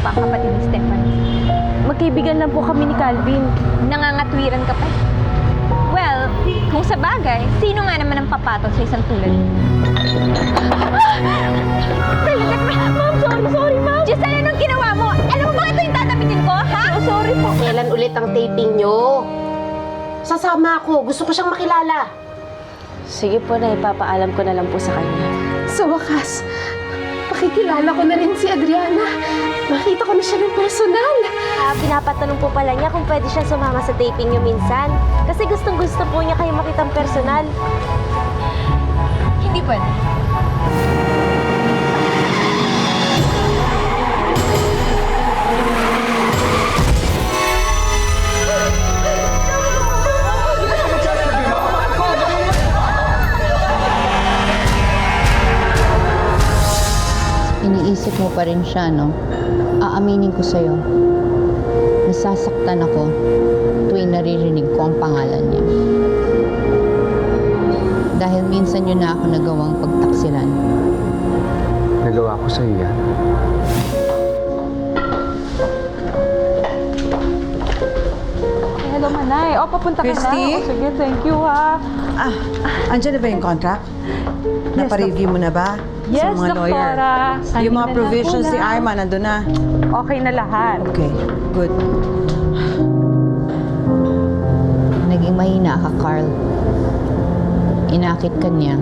pa ang kapatid ni Stephanie. Magkaibigan lang po kami ni Calvin. Nangangatwiran ka pa. Well, kung sa bagay, sino nga naman ang papatol sa isang tulad mo? Talaga, ma'am, sorry, sorry, ma'am. Giselle, anong ginawa mo? Alam mo ba ito yung tatapitin ko, ha? Oh, sorry po. Kailan ulit ang taping nyo? Sasama ako. Gusto ko siyang makilala. Sige po na, ipapaalam ko na lang po sa kanya. Sa wakas, makikilala ko na rin si Adriana. Makita ko na siya ng personal. Ah, pinapatanong po pala niya kung pwede siya sumama sa taping niyo minsan. Kasi gustong gusto po niya kayo makitang personal. Hindi pwede. Iniisip mo pa rin siya, no? Aaminin ko sa'yo. Nasasaktan ako tuwing naririnig ko ang pangalan niya. Dahil minsan yun na ako nagawang pagtaksilan. Nagawa ko sa yan. Hello, Manay. O, papunta ka Christy? na. O, sige, thank you, ha. Ah, andyan na ba yung contract? Napa-review mo na ba? Yes, sa mga lawyer? Doktora. Yung mga provisions na ni po na. Arma, nandun na. Okay na lahat. Okay, good. Naging mahina ka, Carl. Inakit ka niya.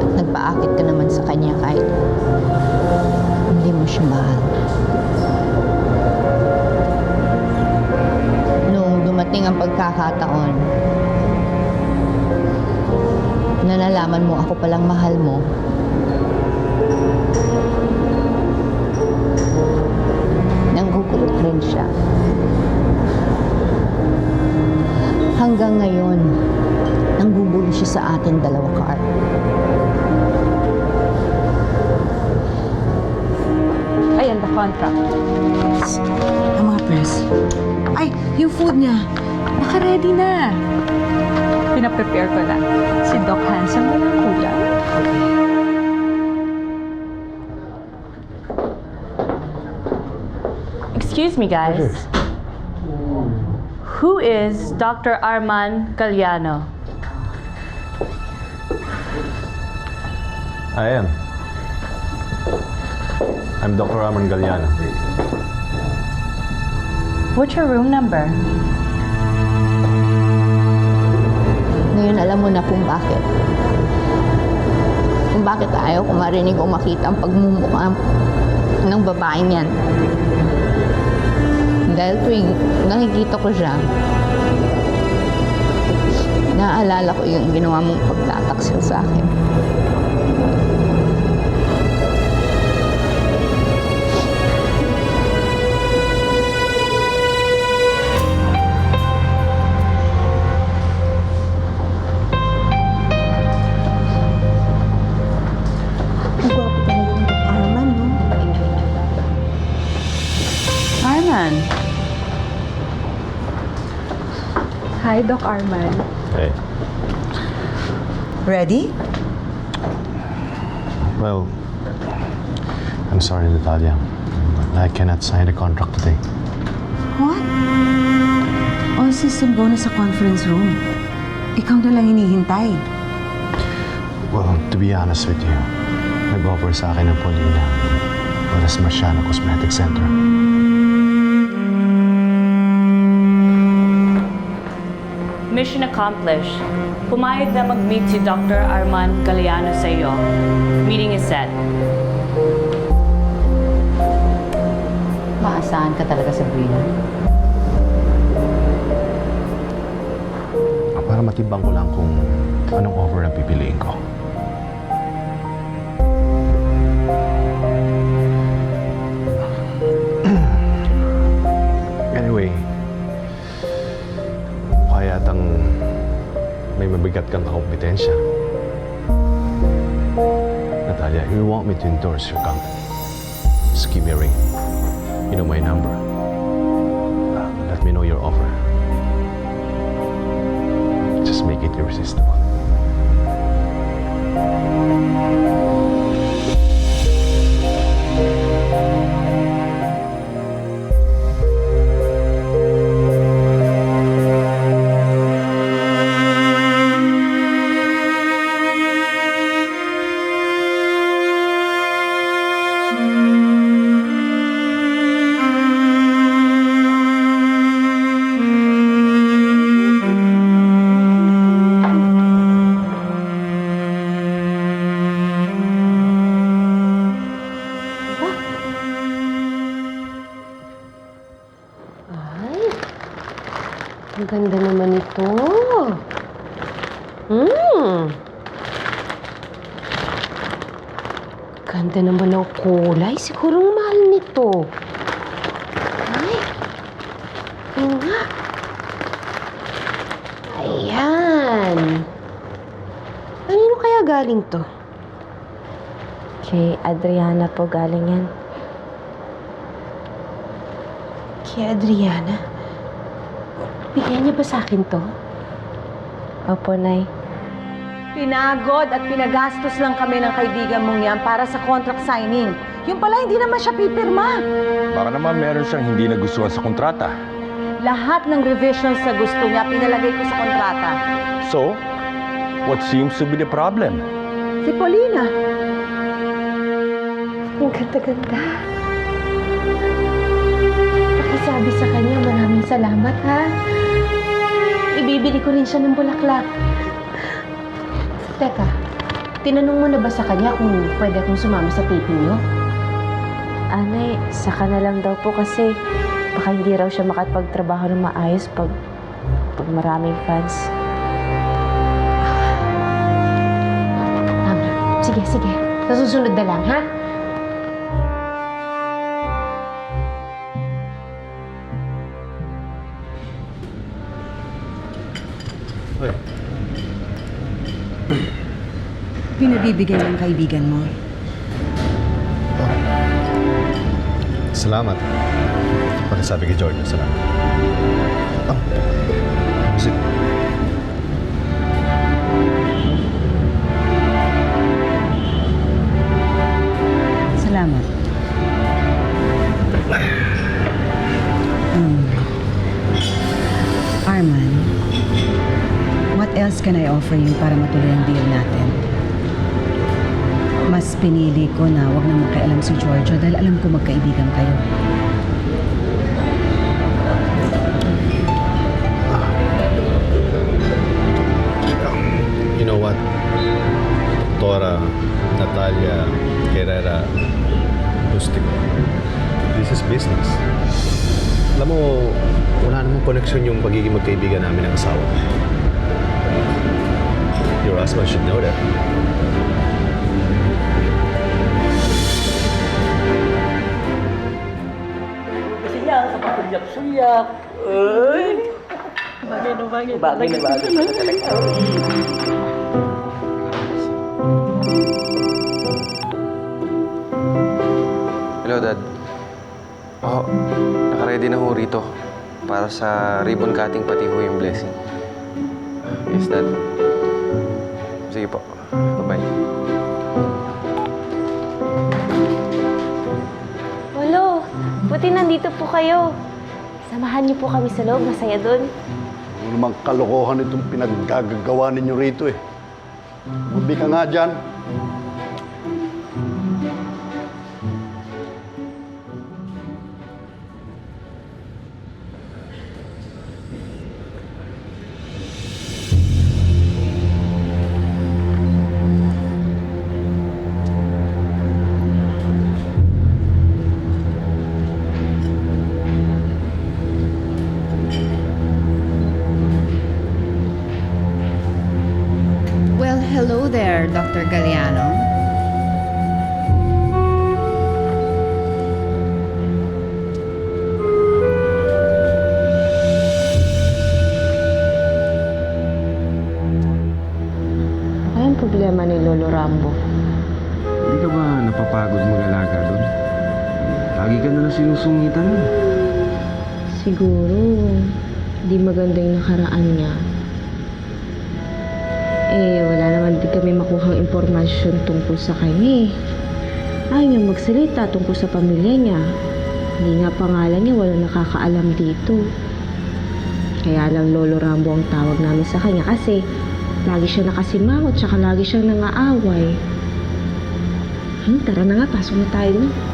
At nagpaakit ka naman sa kanya kahit hindi mo siya mahal. Noong dumating ang pagkakataon nalaman mo ako palang mahal mo, nanggugulot rin siya. Hanggang ngayon, nanggugulo siya sa atin dalawa, Carl. Ayan, the contract. Ang mga press. Ay, yung food niya. Naka-ready na. Pinaprepare ko na. Si Doc Hanson na lang kulang. Excuse me, guys. Who is Dr. Arman Galliano? I am. I'm Dr. Ramon Galliano. What's your room number? Ngayon alam mo na kung bakit. Kung bakit ayaw ko marinig o makita ang pagmumukha ng babaeng yan. Dahil tuwing nakikita ko siya, naaalala ko yung ginawa mong pagtataksil sa akin. Arman, Hi, Doc Arman. Hey. ready? Well, I'm sorry, Natalia. But I cannot sign the contract today. What? All system go na sa conference room. Ikaw na lang hinihintay. Well, to be honest with you, nag-offer sa akin ng Paulina para sa Marciano Cosmetic Center. Mission accomplished. Pumayag na mag-meet si Dr. Arman Galliano sa iyo. Meeting is set. Maasahan ka talaga, Sabrina. Para matimbang ko lang kung anong offer ang pipiliin ko. Mabigat kang kompetensya. Natalia, you want me to endorse your company, just give me a ring. You know my number. Uh, let me know your offer. Just make it irresistible. Ganda naman ito. Hmm. Ganda naman ng kulay. Siguro ang mahal nito. Ay. Oo nga. Ayan. Kanino kaya galing to? Kay Adriana po galing yan. Kay Adriana. Bigyan niya ba sa akin to? Opo, Nay. Pinagod at pinagastos lang kami ng kaibigan mong yan para sa contract signing. Yung pala, hindi naman siya pipirma. Baka naman meron siyang hindi nagustuhan sa kontrata. Lahat ng revisions na gusto niya, pinalagay ko sa kontrata. So, what seems to be the problem? Si Paulina, Ang ganda-ganda. Pakisabi sa kanya, maraming salamat ha. Ibibili ko rin siya ng bulaklak. Teka, tinanong mo na ba sa kanya kung pwede akong sumama sa taping niyo? Anay, saka na lang daw po kasi baka hindi raw siya makapagtrabaho ng maayos pag, pag maraming fans. Tama. Sige, sige. Sa susunod na lang, ha? Pinabibigay ng kaibigan mo. Salamat. Pagkasabi kay Jordan, salamat. Oh. Sige. Salamat. Hmm. Arman, what else can I offer you para matuloy ang deal natin? Mas pinili ko na wag na makialam si Giorgio dahil alam ko magkaibigan kayo. You know what? Doktora Natalia Guerrera Lustico. This is business. Alam mo, wala namang koneksyon yung pagiging magkaibigan namin ng asawa. Your husband should know that. Hello, Dad. Oh, nakaready na ho rito para sa ribbon cutting pati ho yung blessing. Yes, Dad. Sige po. Bye-bye. Walo, buti nandito po kayo. Samahan niyo po kami sa loob, masaya doon. Ano namang kalokohan itong pinaggagawa ninyo rito eh. Bubi ka nga dyan. Siguro, di maganda yung nakaraan niya. Eh, wala naman din kami makuhang impormasyon tungkol sa kanya eh. Ayaw niya magsalita tungkol sa pamilya niya. Hindi nga pangalan niya, walang nakakaalam dito. Kaya lang Lolo Rambo ang tawag namin sa kanya kasi lagi siya nakasimangot tsaka lagi siyang nangaaway. Hmm, tara na nga, pasok na tayo na.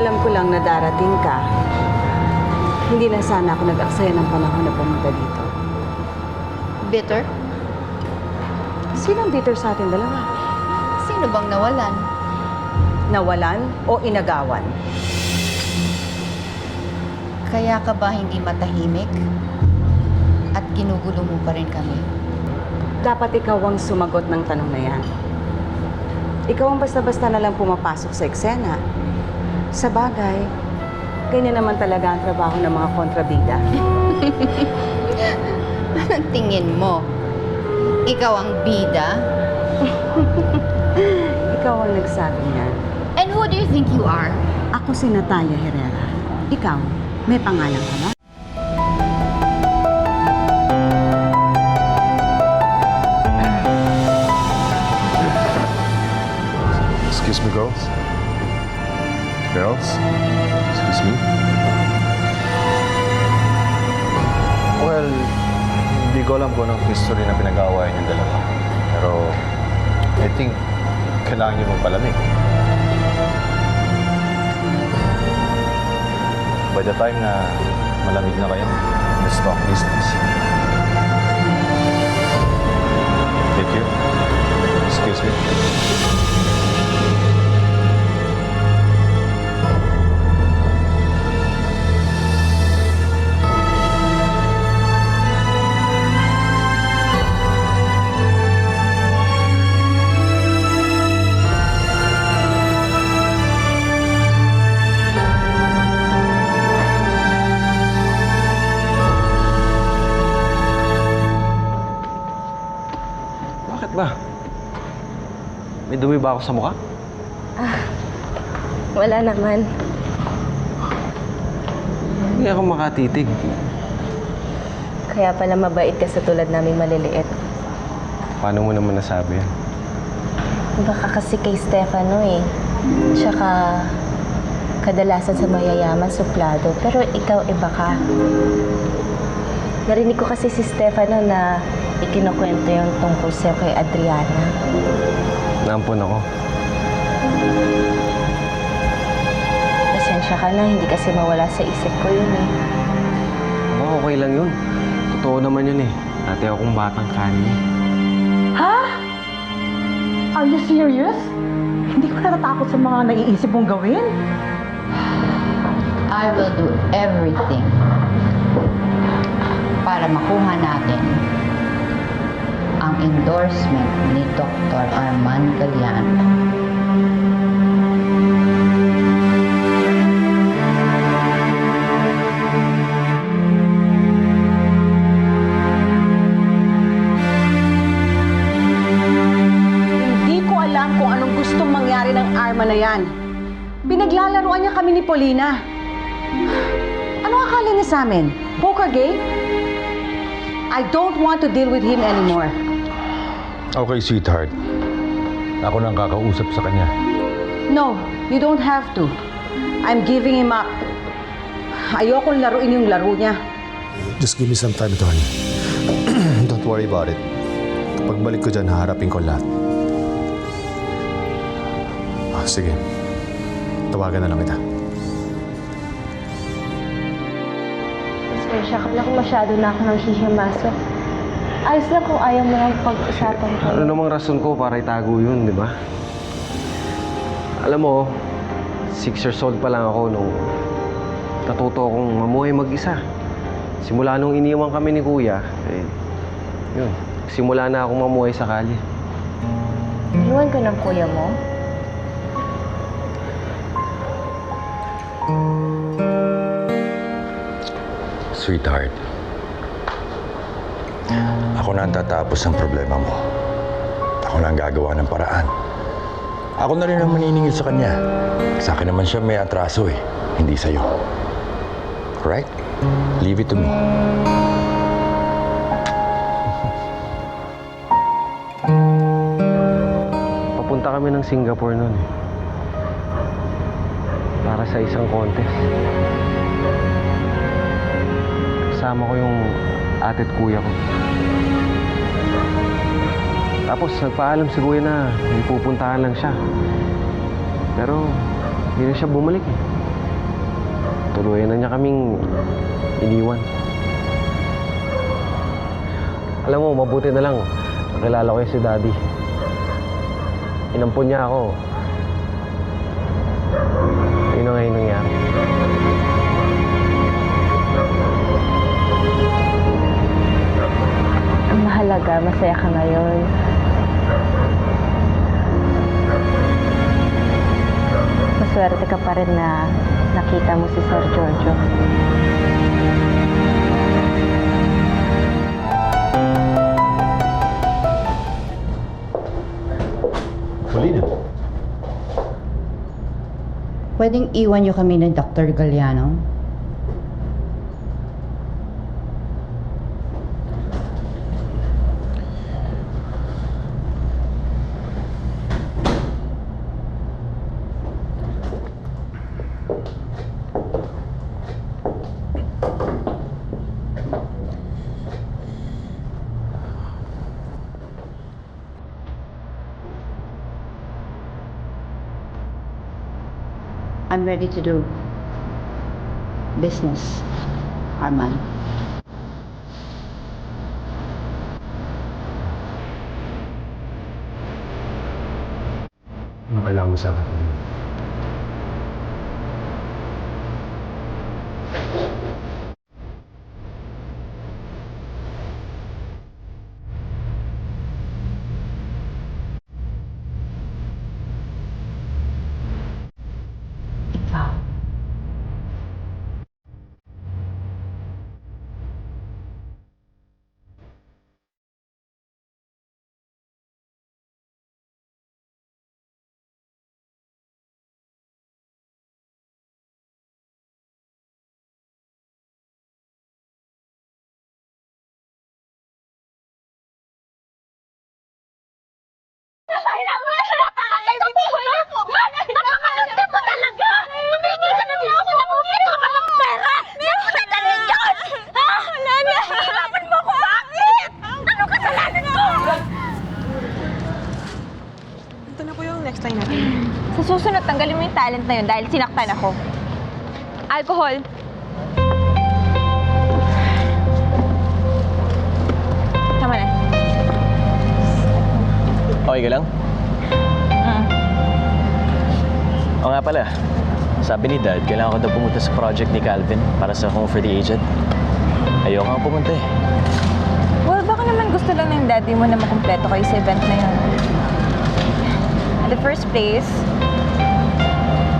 Alam ko lang na darating ka, hindi na sana ako nag-aksaya ng panahon na pumunta dito. Bitter? Sinong bitter sa atin dalawa? Sino bang nawalan? Nawalan o inagawan? Kaya ka ba hindi matahimik? At ginugulo mo pa rin kami? Dapat ikaw ang sumagot ng tanong na yan. Ikaw ang basta-basta na lang pumapasok sa eksena. Sa bagay, ganyan naman talaga ang trabaho ng mga kontrabida. Anong tingin mo? Ikaw ang bida? Ikaw ang nagsabi niyan. And who do you think you are? Ako si Natalia Herrera. Ikaw, may pangalan ka ba? Alam kung anong history na pinag-aawayan yung dalawa. Pero, I think, kailangan niyo magpalamig. By the time na malamig na kayo, let's talk business. Ba ako sa mukha? Wala naman. Hindi ako makatitig. Kaya pala mabait ka sa tulad naming maliliit. Paano mo naman nasabi yan? Baka kasi kay Stefano eh. Tsaka kadalasan sa mayayaman, suplado. Pero ikaw iba ka. Narinig ko kasi si Stefano na ikinukwento yung tungkol sa'yo kay Adriana. Naampun ako. Pasensya ka na, hindi kasi mawala sa isip ko yun eh. Aba, okay lang yun. Totoo naman yun eh. Dati akong batang kanya. Are you serious? Hindi ko natatakot sa mga naiisip mong gawin. I will do everything para makuha natin endorsement ni Dr. Arman Galiano. Hindi ko alam kung anong gustong mangyari ng arma na yan. Pinaglalaruan niya kami ni Paulina. Ano akala niya sa amin? Poker game? I don't want to deal with him anymore. Okay, sweetheart. Ako nang kakausap sa kanya. No, you don't have to. I'm giving him up. Ayokong laruin yung laro niya. Just give me some time, Tony. Don't worry about it. Pagbalik ko dyan, haharapin ko lahat. Ah, sige. Tawagan na lang kita. Pasensya ka na kung masyado na ako nang hihimasok. Ayos lang kung ayaw mo lang pag-usapan ko. Ano namang rason ko para itago yun, di ba? Alam mo, six years old pa lang ako nung natuto akong mamuhay mag-isa. Simula nung iniwan kami ni Kuya, eh, yun, simula na akong mamuhay sa kalye. Iwan ka ng kuya mo? Sweetheart. Ako na ang tatapos ng problema mo. Ako na ang gagawa ng paraan. Ako na rin ang maniningil sa kanya. Sa akin naman siya may atraso eh. Hindi sa'yo. Right? Leave it to me. Papunta kami ng Singapore noon. eh. Para sa isang contest. Kasama ko yung ate at kuya ko. Tapos nagpaalam si kuya na may pupuntahan lang siya. Pero hindi na siya bumalik eh. Tuluyan na niya kaming iniwan. Alam mo, mabuti na lang. Nakilala ko yung si Daddy. Inampun niya ako. Talaga masaya ka ngayon. Maswerte ka pa rin na nakita mo si Sir Giorgio. Polina. Pwedeng iwan niyo kami ng Dr. Galliano? I'm ready to do business, Arman. Ano kailangan mo sa akin? Sa susunod, tanggalin mo yung talent na yun dahil sinaktan ako. Alcohol. Tama na. Okay ka lang? Nga pala. Sabi ni Dad, kailangan ko daw pumunta sa project ni Calvin para sa Home for the Aged. Ayoko nga pumunta eh. Well, baka naman gusto lang ng daddy mo na makumpleto kayo sa event na yun. In the first place,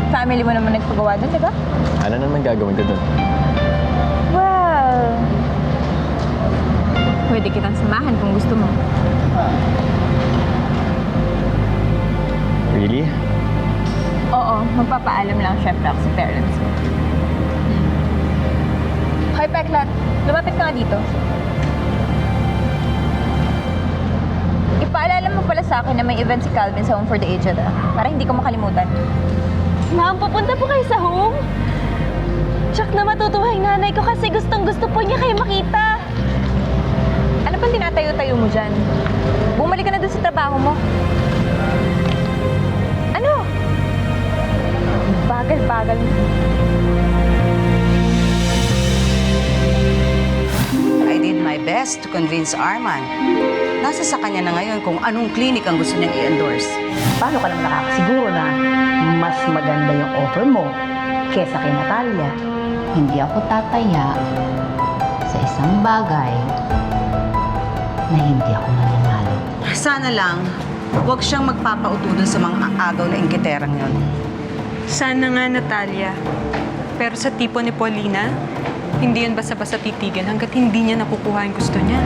family mo naman nagpagawa dun, di ba? Ano naman gagawin ko doon? Well, pwede kitang samahan kung gusto mo. Really? Oo, magpapaalam lang syempre ako sa parents mo. Hoy, Peklat, lumapit ka nga dito. Ipaalala mo pala sa akin na may event si Calvin sa Home for the Aged, ah, para hindi ko makalimutan. Ma'am, pupunta po kayo sa home? Tsak na matutuwa yung nanay ko kasi gustong gusto po niya kayo makita. Ano bang tinatayo-tayo mo dyan? Bumalik ka na dun sa trabaho mo. Bagal-bagal mo. I did my best to convince Arman. Nasa sa kanya na ngayon kung anong clinic ang gusto niyang i-endorse. Paano ka naman nakakasiguro na mas maganda yung offer mo kesa kay Natalia? Hindi ako tataya sa isang bagay na hindi ako nananalo. Sana lang, huwag siyang magpapauto dun sa mga agaw na ingkiterang yon. Sana nga, Natalia. Pero sa tipo ni Paulina, hindi yun basta-basta titigil hanggat hindi niya nakukuha yung gusto niya.